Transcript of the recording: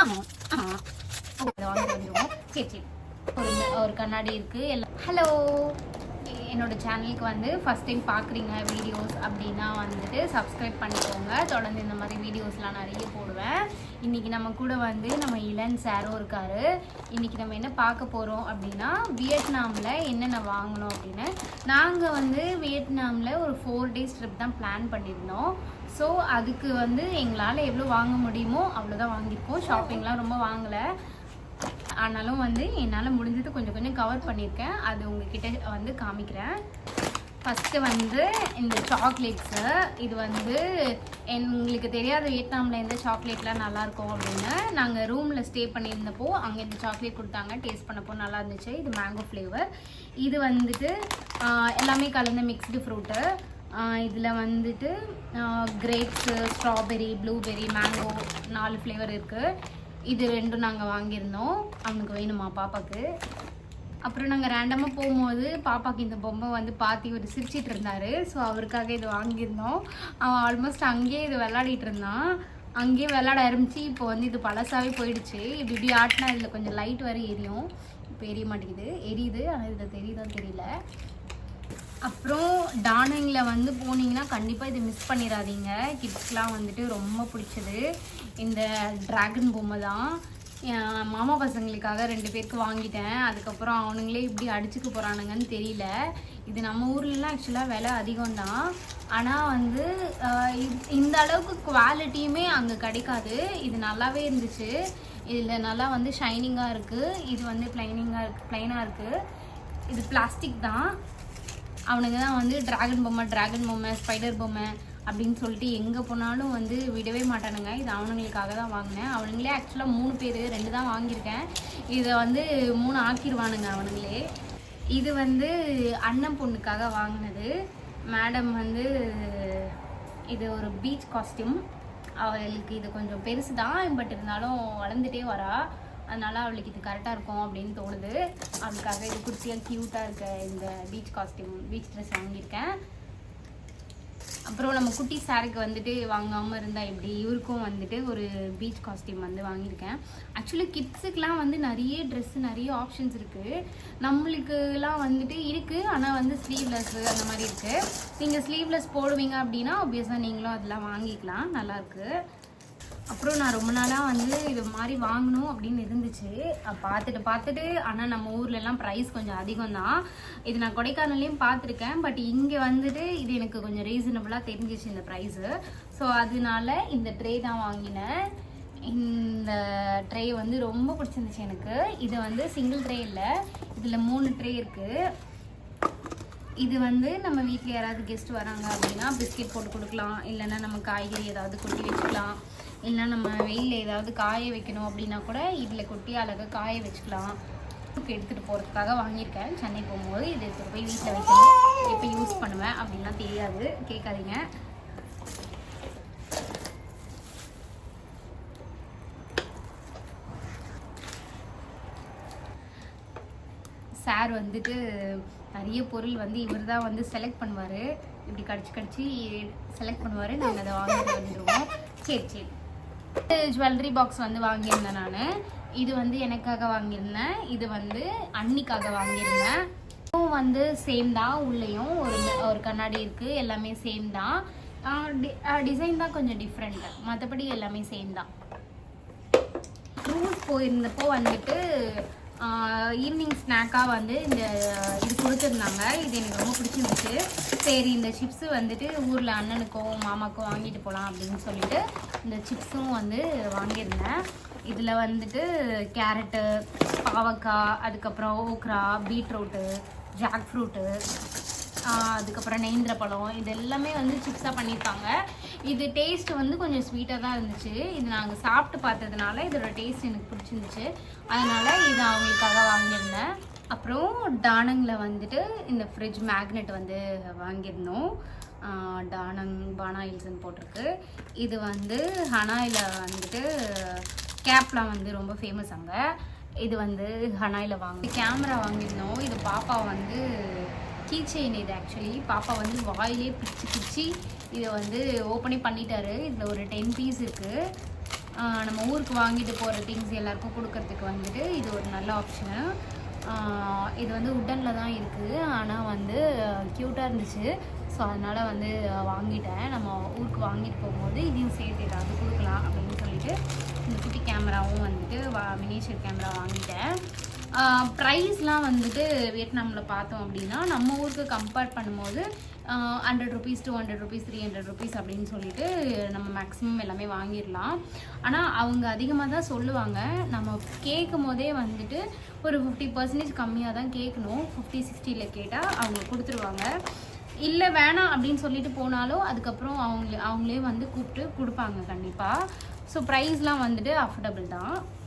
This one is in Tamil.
வாங்கிட்டு வந்துடுவோம் சரி சரி ஒரு ஒரு கண்ணாடி இருக்கு எல்லாம் ஹலோ என்னோடய சேனலுக்கு வந்து ஃபஸ்ட் டைம் பார்க்குறீங்க வீடியோஸ் அப்படின்னா வந்துட்டு சப்ஸ்கிரைப் பண்ணிக்கோங்க. தொடர்ந்து இந்த மாதிரி வீடியோஸ்லாம் நிறைய போடுவேன். இன்றைக்கி நம்ம கூட வந்து நம்ம இளன் சாரும் இருக்கார். இன்றைக்கி நம்ம என்ன பார்க்க போகிறோம் அப்படின்னா வியட்நாமில் என்னென்ன வாங்கணும் அப்படின்னு. நாங்கள் வந்து வியட்நாமில் ஒரு ஃபோர் டேஸ் ட்ரிப் தான் பிளான் பண்ணியிருந்தோம். ஸோ அதுக்கு வந்து எங்களால் எவ்வளோ வாங்க முடியுமோ அவ்வளோதான் வாங்கியிருக்கோம். ஷாப்பிங்லாம் ரொம்ப வாங்கலை. ஆனாலும் வந்து என்னால் முடிஞ்சது கொஞ்சம் கொஞ்சம் கவர் பண்ணியிருக்கேன் அது உங்ககிட்ட வந்து காமிக்கிறேன். ஃபஸ்ட்டு வந்து இந்த சாக்லேட்ஸு இது வந்து எங்களுக்கு தெரியாத வியட்நாமில் எந்த சாக்லேட்லாம் நல்லாயிருக்கும் அப்படின்னு நாங்கள் ரூமில் ஸ்டே பண்ணியிருந்தப்போ அங்கே இந்த சாக்லேட் கொடுத்தாங்க. டேஸ்ட் பண்ணப்போ நல்லா இருந்துச்சு. இது மேங்கோ ஃப்ளேவர் இது வந்துட்டு எல்லாமே கலந்த மிக்ஸ்டு ஃப்ரூட்டு இதில் வந்துட்டு கிரேப்ஸு ஸ்ட்ராபெரி ப்ளூபெரி மேங்கோ நாலு ஃப்ளேவர் இருக்குது இது ரெண்டும் நாங்கள் வாங்கியிருந்தோம். அவனுக்கு வேணுமா பாப்பாக்கு? அப்புறம் நாங்கள் ரேண்டமாக போகும்போது பாப்பாக்கு இந்த பொம்மை வந்து பார்த்து இவர் சிரிச்சிட்டு இருந்தார். ஸோ அவருக்காக இது வாங்கியிருந்தோம். அவன் ஆல்மோஸ்ட் அங்கேயே இது விளாடிட்டு இருந்தான். அங்கேயே விளாட ஆரம்பிச்சு இப்போ வந்து இது பழசாகவே போயிடுச்சு. இப்படி இப்படி ஆட்டினா இதில் கொஞ்சம் லைட் வர எரியும். இப்போ எரிய மாட்டேங்குது. எரியுது ஆனால் இதில் தெரியுதான் தெரியல. அப்புறம் டானிங்கில் வந்து போனீங்கன்னா கண்டிப்பாக இது மிஸ் பண்ணிடாதீங்க. கிட்ஸ்க்கெலாம் வந்துட்டு ரொம்ப பிடிச்சது. இந்த ட்ராகன் பொம்மை தான். என் மாமா பசங்களுக்காக ரெண்டு பேருக்கு வாங்கிட்டேன். அதுக்கப்புறம் அவனுங்களே இப்படி அடிச்சுக்க போகிறானுங்கன்னு தெரியல. இது நம்ம ஊர்லலாம் ஆக்சுவலாக விலை அதிகம் தான் ஆனால் வந்து இந்த அளவுக்கு குவாலிட்டியுமே அங்கே கிடைக்காது. இது நல்லாவே இருந்துச்சு. இதில் நல்லா வந்து ஷைனிங்காக இருக்குது இது வந்து ப்ளைனிங்காக இருக்குது ப்ளைனாக இருக்குது இது பிளாஸ்டிக் தான். அவனுங்க தான் வந்து டிராகன் பொம்மை டிராகன் பொம்மை ஸ்பைடர் பொம்மை அப்படின்னு சொல்லிட்டு எங்கே போனாலும் வந்து விடவே மாட்டானுங்க. இது அவனுங்களுக்காக தான் வாங்கினேன். அவனுங்களே ஆக்சுவலாக மூணு பேர் ரெண்டு தான் வாங்கியிருக்கேன். இதை வந்து மூணு ஆக்கிடுவானுங்க அவனுங்களே. இது வந்து அண்ணன் பொண்ணுக்காக வாங்கினது. மேடம் வந்து இது ஒரு பீச் காஸ்டியூம் அவளுக்கு இது கொஞ்சம் பெருசு தான் பட் இருந்தாலும் வளர்ந்துட்டே வரா. அதனால அவளுக்கு இது கரெக்டாக இருக்கும் அப்படின்னு தோணுது. அவளுக்காக இது குட்டியாக க்யூட்டாக இருக்க இந்த பீச் காஸ்டியூம் பீச் ட்ரெஸ் வாங்கியிருக்கேன். அப்புறம் நம்ம குட்டி சாருக்கு வந்துட்டு வாங்காமல் இருந்தால் எப்படி? இவருக்கும் வந்துட்டு ஒரு பீச் காஸ்டியூம் வந்து வாங்கியிருக்கேன். ஆக்சுவலி கிட்ஸுக்கெலாம் வந்து நிறைய ட்ரெஸ் நிறைய ஆப்ஷன்ஸ் இருக்குது நம்மளுக்குலாம் வந்துட்டு இருக்குது ஆனால் வந்து ஸ்லீவ்லெஸ் அந்த மாதிரி இருக்குது நீங்கள் ஸ்லீவ்லெஸ் போடுவீங்க அப்படின்னா ஆப்வியஸாக நீங்களும் அதெல்லாம் வாங்கிக்கலாம். நல்லாயிருக்கு அப்புறம் நான் ரொம்ப நாளாக வந்து இது மாதிரி வாங்கணும் அப்படின்னு இருந்துச்சு. பார்த்துட்டு பார்த்துட்டு ஆனால் நம்ம ஊர்லலாம் ப்ரைஸ் கொஞ்சம் அதிகம் தான் இது நான் கொடைக்கானல்லையும் பார்த்துருக்கேன். பட் இங்கே வந்துட்டு இது எனக்கு கொஞ்சம் ரீசனபுளாக தெரிஞ்சிச்சு இந்த ப்ரைஸு ஸோ அதனால இந்த ட்ரே தான் வாங்கினேன். இந்த ட்ரே வந்து ரொம்ப பிடிச்சிருந்துச்சு எனக்கு. இது வந்து சிங்கிள் ட்ரே இல்லை. இதில் மூணு ட்ரே இருக்குது இது வந்து நம்ம வீட்டில் யாராவது கெஸ்ட் வராங்க அப்படின்னா பிஸ்கெட் போட்டு கொடுக்கலாம். இல்லைன்னா நம்ம காய்கறி ஏதாவது கொட்டி வச்சுக்கலாம். இல்லைன்னா நம்ம வெயிலில் ஏதாவது காய வைக்கணும் அப்படின்னா கூட இதில் கொட்டி அழகாக காய வச்சுக்கலாம். எடுத்துகிட்டு போகிறதுக்காக வாங்கியிருக்கேன். சென்னை போகும்போது இது எடுத்துகிட்டு போய் வீட்டில் வைக்கணும். எப்போ யூஸ் பண்ணுவேன் அப்படின்லாம் தெரியாது. கேட்காதீங்க. சார் வந்துட்டு நிறைய பொருள் வந்து இவர் தான் வந்து செலக்ட் பண்ணுவார். இப்படி கடிச்சு கடிச்சு செலக்ட் பண்ணுவார். நாங்கள் அதை வாங்கிட்டு வந்துடுவோம். சரி சரி. ஜுவல்லரி பாக்ஸ் வந்து வாங்கியிருந்தேன் நான். இது வந்து எனக்காக வாங்கியிருந்தேன். இது வந்து அன்னிக்காக வாங்கியிருந்தேன். இதுவும் வந்து சேம் தான். உள்ளேயும் ஒரு ஒரு கண்ணாடி இருக்குது எல்லாமே சேம் தான். டிசைன் தான் கொஞ்சம் டிஃப்ரெண்ட்டு மற்றபடி எல்லாமே சேம் தான். ரூல்ஸ் போயிருந்தப்போ வந்துட்டு ஈவினிங் ஸ்நாக்காக வந்து இந்த இது கொடுத்துருந்தாங்க. இது எனக்கு ரொம்ப பிடிச்சிருந்துச்சு. சரி இந்த சிப்ஸு வந்துட்டு ஊரில் அண்ணனுக்கும் மாமாக்கும் வாங்கிட்டு போகலாம் அப்படின்னு சொல்லிட்டு இந்த சிப்ஸும் வந்து வாங்கியிருந்தேன். இதில் வந்துட்டு கேரட்டு பாவக்காய் அதுக்கப்புறம் ஓக்ரா பீட்ரூட்டு ஜாக் ஃப்ரூட்டு அதுக்கப்புறம் நேந்திர பழம் இது எல்லாமே வந்து சிப்ஸாக பண்ணியிருக்காங்க இது டேஸ்ட் வந்து கொஞ்சம் ஸ்வீட்டாக தான் இருந்துச்சு. இது நாங்கள் சாப்பிட்டு பார்த்ததுனால இதோட டேஸ்ட் எனக்கு பிடிச்சிருந்துச்சு. அதனால் இது அவங்களுக்காக வாங்கியிருந்தேன். அப்புறம் டானங்கில் வந்துட்டு இந்த ஃப்ரிட்ஜ் மேக்னெட் வந்து வாங்கியிருந்தோம். டானங் பானாயில்ஸ்ன்னு போட்டிருக்கு. இது வந்து ஹனாயில் வந்துட்டு கேப்லாம் வந்து ரொம்ப ஃபேமஸ் அங்கே. இது வந்து ஹனாயில் வாங்க கேமரா வாங்கியிருந்தோம். இது பாப்பா வந்து கீ செயின் இது ஆக்சுவலி பாப்பா வந்து வாயிலே பிடிச்சி பிடிச்சி இதை வந்து ஓப்பனே பண்ணிட்டாரு. இதில் ஒரு டென் பீஸ் இருக்குது நம்ம ஊருக்கு வாங்கிட்டு போகிற திங்ஸ் எல்லாருக்கும் கொடுக்கறதுக்கு வந்துட்டு இது ஒரு நல்ல ஆப்ஷனு இது வந்து உட்டனில் தான் இருக்குது ஆனால் வந்து க்யூட்டாக இருந்துச்சு. ஸோ அதனால் வந்து வாங்கிட்டேன். நம்ம ஊருக்கு வாங்கிட்டு போகும்போது இதையும் சேர்த்து ஏதாவது கொடுக்கலாம் அப்படின்னு சொல்லிட்டு இந்த குட்டி கேமராவும் வந்துட்டு வா மினியேச்சர் கேமரா வாங்கிட்டேன். ப்ரைஸ்லாம் வந்துட்டு வியட்நாமில் பார்த்தோம் அப்படின்னா நம்ம ஊருக்கு கம்பேர் பண்ணும்போது hundred rupees two hundred rupees three hundred rupees அப்படின்னு சொல்லிட்டு நம்ம மேக்ஸிமம் எல்லாமே வாங்கிடலாம். ஆனால் அவங்க அதிகமாக தான் சொல்லுவாங்க. நம்ம கேட்கும் போதே வந்துட்டு ஒரு ஃபிஃப்டி பர்சன்டேஜ் கம்மியாக தான் கேட்கணும். ஃபிஃப்டி சிக்ஸ்டியில் கேட்டால் அவங்க கொடுத்துருவாங்க. இல்லை வேணாம் அப்படின்னு சொல்லிட்டு போனாலும் அதுக்கப்புறம் அவங்க அவங்களே வந்து கூப்பிட்டு கொடுப்பாங்க கண்டிப்பாக ஸோ ப்ரைஸ்லாம் வந்துட்டு அஃபோர்டபுள் தான்.